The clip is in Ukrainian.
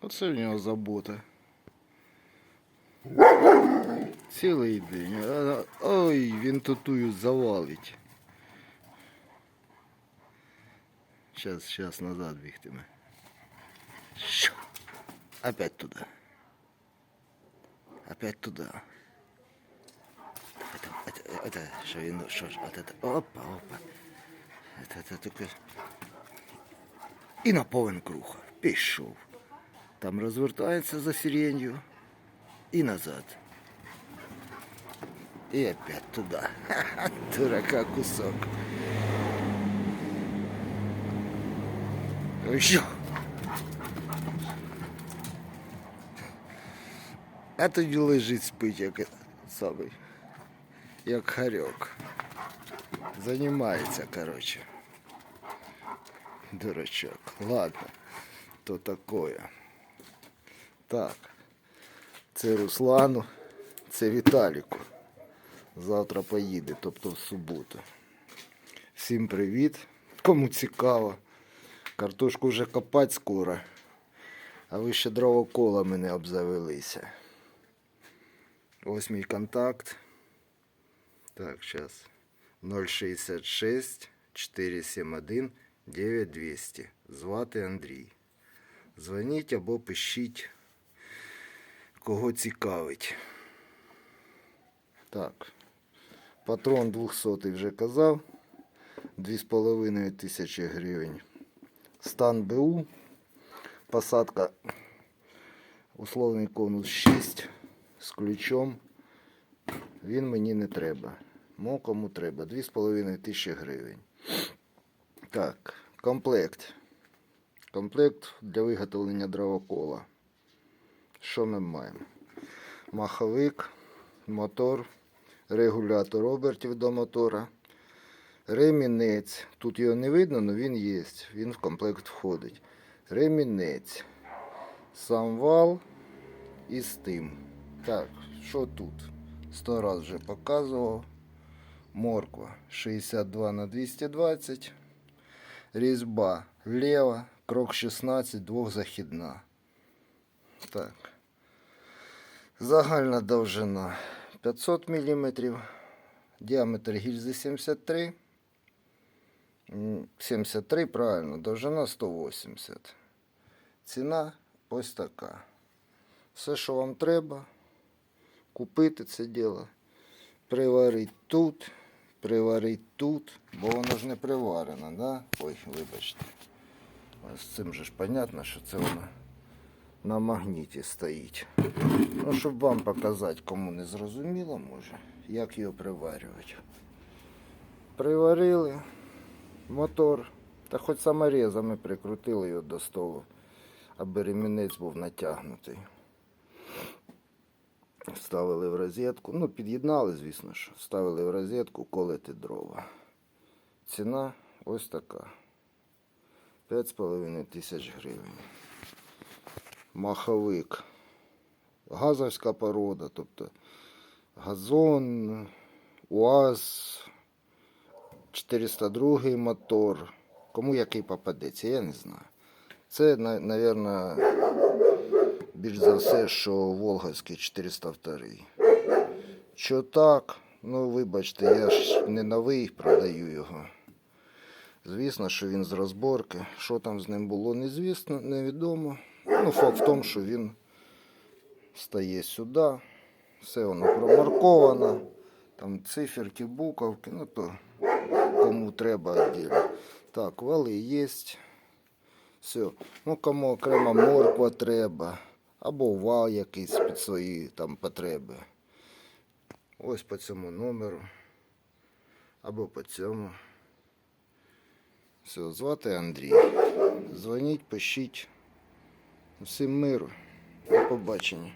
Оце в нього забота. Цілий день. А, Ой, він тутую завалить. Сейчас, сейчас назад бігтиме. Щу. Опять туда. Опять туда. Это, это, это, что він, що ж, от это, опа, опа. Это, это таке. І на повен круг. Пішов. Там розвертається за сиренью і назад. І опять туда. Ха-ха, дурака кусок. Що? А тоді лежить спить, як е- самий, як харьок. Занимается, короче. Дурачок. Ладно, то такое. Так. Це Руслану, це Віталіку. Завтра поїде, тобто в суботу. Всім привіт. Кому цікаво. Картошку вже копати скоро. А ви ще дровоколами не обзавелися. Ось мій контакт. Так, зараз. 066 471 9200. Звати Андрій. Дзвоніть або пишіть, кого цікавить. Так. Патрон 200 вже казав. 2,5 тисячі гривень. Стан БУ. Посадка условний конус 6 з ключом. Він мені не треба. Мо кому треба. 2,5 тисячі гривень. Так, комплект. Комплект для виготовлення дровокола. Що ми маємо? Маховик, мотор, регулятор обертів до мотора, ремінець. Тут його не видно, але він є. Він в комплект входить. Ремінець. Сам вал і з тим. Так, що тут? Сто раз вже показував. Морква 62 на 220. Різьба лева, крок 16, двохзахідна. Так. Загальна довжина 500 мм. Діаметр гільзи 73. 73, правильно, довжина 180. Ціна ось така. Все, що вам треба, купити це діло, приварити тут, приварити тут, бо воно ж не приварено, да? Ой, вибачте. З цим же ж понятно, що це воно на магніті стоїть. Ну, щоб вам показати, кому не зрозуміло, може, як його приварювати. Приварили мотор, та хоч саморезами прикрутили його до столу, аби ремінець був натягнутий. Ставили в розетку. Ну, під'єднали, звісно ж. Ставили в розетку, колити дрова. Ціна ось така. 5,5 тисяч гривень. Маховик. Газовська порода, тобто газон, УАЗ, 402 мотор. Кому який попадеться, я не знаю. Це, мабуть, більш за все, що Волговський 402. Що так? Ну, вибачте, я ж не новий продаю його. Звісно, що він з розборки. Що там з ним було, незвісно, невідомо. Ну, факт в тому, що він стає сюди. Все воно промарковано. Там циферки, буковки, ну то кому треба віддільно. Так, вали є. Все. Ну, кому окремо морква треба. Або вал якийсь під свої там потреби. Ось по цьому номеру. Або по цьому. Все, звати Андрій. Дзвоніть, пишіть. Всім миру. До побачення.